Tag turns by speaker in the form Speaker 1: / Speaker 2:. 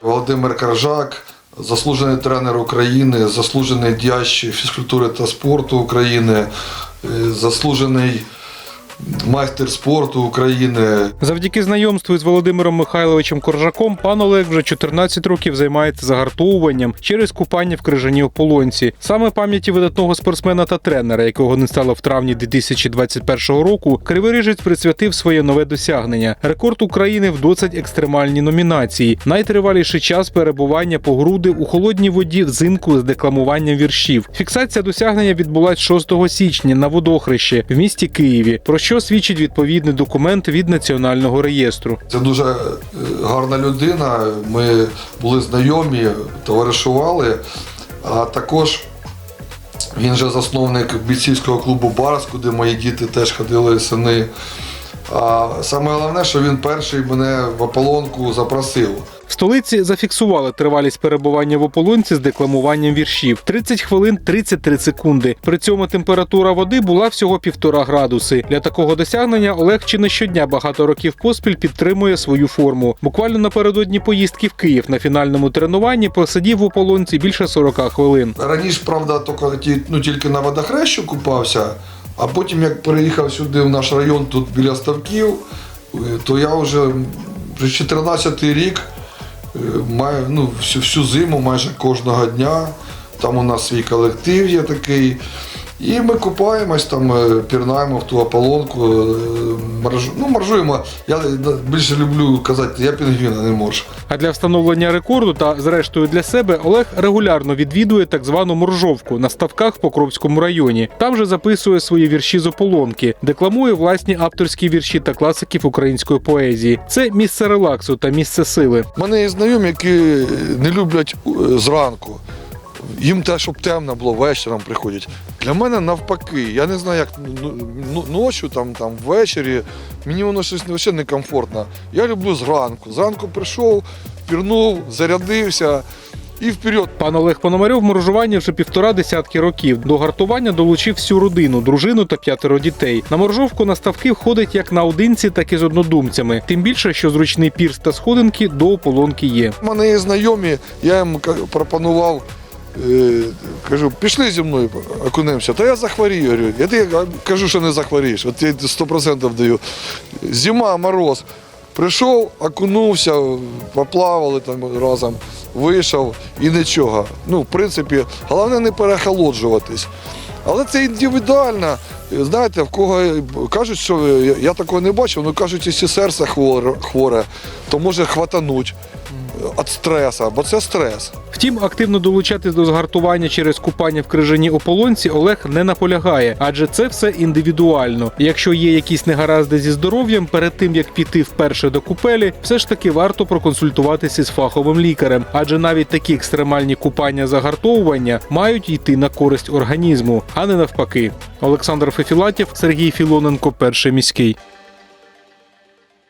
Speaker 1: Володимир Каржак, заслужений тренер України, заслужений діяч фізкультури та спорту України, е, заслужений майстер спорту України.
Speaker 2: Завдяки знайомству з Володимиром Михайловичем Коржаком пан Олег вже 14 років займається загартовуванням через купання в крижаній ополонці. Саме пам'яті видатного спортсмена та тренера, якого не стало в травні 2021 року, Криворіжець присвятив своє нове досягнення рекорд України в досить екстремальній номінації, найтриваліший час перебування по груди у холодній воді взимку з декламуванням віршів. Фіксація досягнення відбулась 6 січня на водохрещі в місті Києві, про що свідчить відповідний документ від національного реєстру.
Speaker 1: Це дуже е, гарна людина. Ми були знайомі, товаришували. А також він же засновник бійцівського клубу Барс, куди мої діти теж ходили сини. А саме головне, що він перший мене в ополонку запросив.
Speaker 2: В столиці зафіксували тривалість перебування в ополонці з декламуванням віршів 30 хвилин 33 секунди. При цьому температура води була всього півтора градуси. Для такого досягнення Олег чи не щодня багато років поспіль підтримує свою форму. Буквально напередодні поїздки в Київ на фінальному тренуванні посидів в ополонці більше 40 хвилин.
Speaker 1: Раніше, правда, тільки, ті- ну, тільки на водохрещу купався, а потім, як переїхав сюди в наш район, тут біля ставків, е, то я вже вже 14 рік е, маю ну, всю, всю зиму майже кожного дня. Там у нас свій колектив є такий. І ми купаємось, там е, пірнаємо в ту ополонку, е, ну, маржуємо. Я більше люблю казати, я пінгвіна не можу.
Speaker 2: А для встановлення рекорду та, зрештою, для себе Олег регулярно відвідує так звану моржовку на ставках в Покровському районі. Там же записує свої вірші з ополонки, декламує власні авторські вірші та класиків української поезії. Це місце релаксу та місце сили.
Speaker 1: У мене є знайомі, які не люблять е, зранку. Їм те, щоб темно було, вечором приходять. Для мене навпаки. Я не знаю, як ну, ну, ночі, там, там, ввечері. Мені воно щось взагалі некомфортно. Я люблю зранку. Зранку прийшов, пірнув, зарядився і вперед.
Speaker 2: Пан Олег Пономарьов моржування вже півтора десятки років. До гартування долучив всю родину, дружину та п'ятеро дітей. На моржовку на ставки входить як наодинці, так і з однодумцями. Тим більше, що зручний пірс та сходинки до ополонки є.
Speaker 1: У мене є знайомі, я їм пропонував. Е, Кажу, пішли зі мною, окунемося. Та я захворію. Говорю, я тобі кажу, що не захворієш. От я 100% даю. Зима, мороз. Прийшов, окунувся, поплавали там разом, вийшов і нічого. Ну, в принципі, головне не перехолоджуватись. Але це індивідуально. Знаєте, в кого кажуть, що я, такого не бачив, ну кажуть, якщо серце хворе то може хватануть від стресу, бо це стрес.
Speaker 2: Втім, активно долучатись до згартування через купання в крижаній ополонці Олег не наполягає, адже це все індивідуально. Якщо є якісь негаразди зі здоров'ям, перед тим як піти вперше до купелі, все ж таки варто проконсультуватися з фаховим лікарем, адже навіть такі екстремальні купання загартовування мають йти на користь організму, а не навпаки. Олександр Фефілатів, Сергій Філоненко, перший міський.